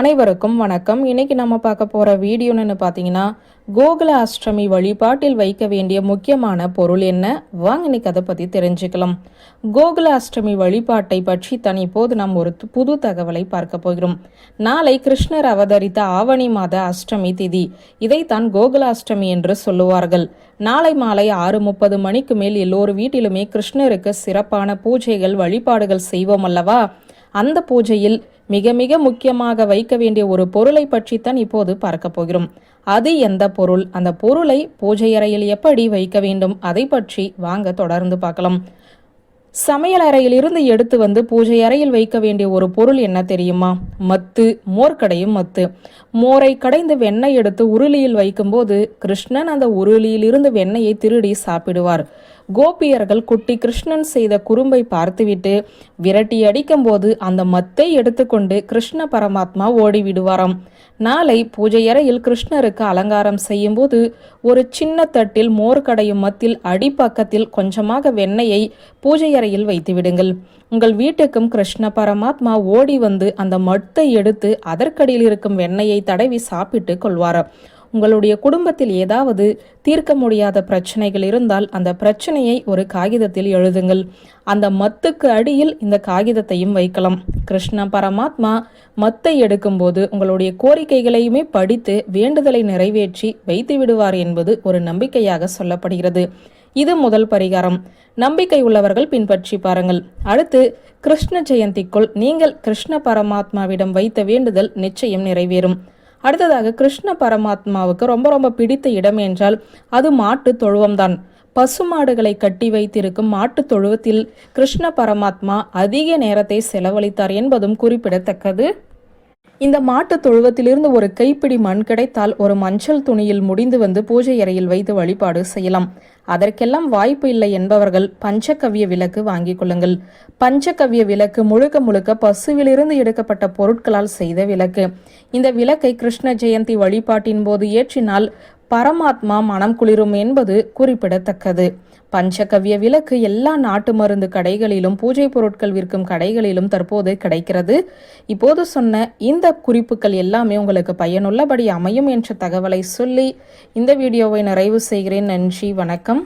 அனைவருக்கும் வணக்கம். இன்னைக்கு நம்ம பார்க்க போகிற வீடியோன்னு பார்த்தீங்கன்னா கோகுல அஷ்டமி வழிபாட்டில் வைக்க வேண்டிய முக்கியமான பொருள் என்ன? வாங்க இன்னைக்கு அதை பற்றி தெரிஞ்சுக்கலாம். கோகுல அஷ்டமி வழிபாட்டை பற்றி தன் இப்போது நாம் ஒரு புது தகவலை பார்க்க போகிறோம். நாளை கிருஷ்ணர் அவதரித்த ஆவணி மாத அஷ்டமி திதி. இதைத்தான் கோகுல அஷ்டமி என்று சொல்லுவார்கள். நாளை மாலை ஆறு முப்பது மணிக்கு மேல் எல்லோரு வீட்டிலுமே கிருஷ்ணருக்கு சிறப்பான பூஜைகள் வழிபாடுகள் செய்வோம் அல்லவா? அந்த பூஜையில் மிக மிக முக்கியமாக வைக்க வேண்டிய ஒரு பொருளை பற்றித்தான் இப்போது பார்க்க போகிறோம். அது எந்த பொருள்? அந்த பொருளை பூஜை அறையில் எப்படி வைக்க வேண்டும்? அதை பற்றி வாங்க தொடர்ந்து பார்க்கலாம். சமையல் அறையிலிருந்து எடுத்து வந்து பூஜை அறையில் வைக்க வேண்டிய ஒரு பொருள் என்ன தெரியுமா? மத்து மோர் கடையும் மத்து. மோரை கடைந்து வெண்ணெய் எடுத்து உருளியில் வைக்கும்போது கிருஷ்ணன் அந்த உருளியிலிருந்து வெண்ணெயை திருடி சாப்பிடுவார். கோபியர்கள் குட்டி கிருஷ்ணன் செய்த குறும்பை பார்த்துவிட்டு விரட்டி அடிக்கும்போது அந்த மத்தை எடுத்துக்கொண்டு கிருஷ்ண பரமாத்மா ஓடி விடுவாராம் நாளை பூஜை அறையில் கிருஷ்ணருக்கு அலங்காரம் செய்யும்போது ஒரு சின்ன தட்டில் மோர் கடையும் மத்தில் அடிப்பக்கத்தில் கொஞ்சமாக வெண்ணெயை பூஜை அறையில் வைத்து விடுங்கள் உங்கள் வீட்டுக்கும் கிருஷ்ண பரமாத்மா ஓடி வந்து அந்த மத்தை எடுத்து அதற்கடியில் இருக்கும் வெண்ணெயை தடவி சாப்பிட்டு கொள்வாராம். உங்களுடைய குடும்பத்தில் ஏதாவது தீர்க்க முடியாத பிரச்சனைகள் இருந்தால் அந்த பிரச்சனையை ஒரு காகிதத்தில் எழுதுங்கள். அந்த மத்துக்கு அடியில் இந்த காகிதத்தையும் வைக்கலாம். கிருஷ்ண பரமாத்மா மத்தை எடுக்கும்போது உங்களுடைய கோரிக்கைகளையுமே படித்து வேண்டுதலை நிறைவேற்றி வைத்து விடுவார் என்பது ஒரு நம்பிக்கையாக சொல்லப்படுகிறது. இது முதல் பரிகாரம். நம்பிக்கை உள்ளவர்கள் பின்பற்றி பாருங்கள். அடுத்து கிருஷ்ண ஜெயந்திக்குள் நீங்கள் கிருஷ்ண பரமாத்மாவிடம் வைத்த வேண்டுதல் நிச்சயம் நிறைவேறும். அடுத்ததாக கிருஷ்ண பரமாத்மாவுக்கு ரொம்ப ரொம்ப பிடித்த இடம் என்றால் அது மாட்டு தொழுவம்தான் பசுமாடுகளை கட்டி வைத்திருக்கும் மாட்டுத் தொழுவத்தில் கிருஷ்ண பரமாத்மா அதிக நேரத்தை செலவழித்தார் என்பதும் குறிப்பிடத்தக்கது. இந்த மாட்டு தொழுவத்திலிருந்து ஒரு கைப்பிடி மண் கிடைத்தால் ஒரு மஞ்சள் துணியில் முடிந்து வந்து பூஜை அறையில் வைத்து வழிபாடு செய்யலாம். அதற்கெல்லாம் வாய்ப்பு இல்லை என்பவர்கள் பஞ்சகவ்ய விளக்கு வாங்கிக் கொள்ளுங்கள். பஞ்சகவ்ய விளக்கு முழுக்க முழுக்க பசுவிலிருந்து எடுக்கப்பட்ட பொருட்களால் செய்த விளக்கு. இந்த விளக்கை கிருஷ்ண ஜெயந்தி வழிபாட்டின் போது ஏற்றினால் பரமாத்மா மனம் குளிரும் என்பது குறிப்பிடத்தக்கது. பஞ்சகவ்ய விளக்கு எல்லா நாட்டு மருந்து கடைகளிலும் பூஜை பொருட்கள் விற்கும் கடைகளிலும் தற்போது கிடைக்கிறது. இப்போது சொன்ன இந்த குறிப்புகள் எல்லாமே உங்களுக்கு பயனுள்ளபடி அமையும் என்ற தகவலை சொல்லி இந்த வீடியோவை நிறைவு செய்கிறேன். நன்றி வணக்கம்.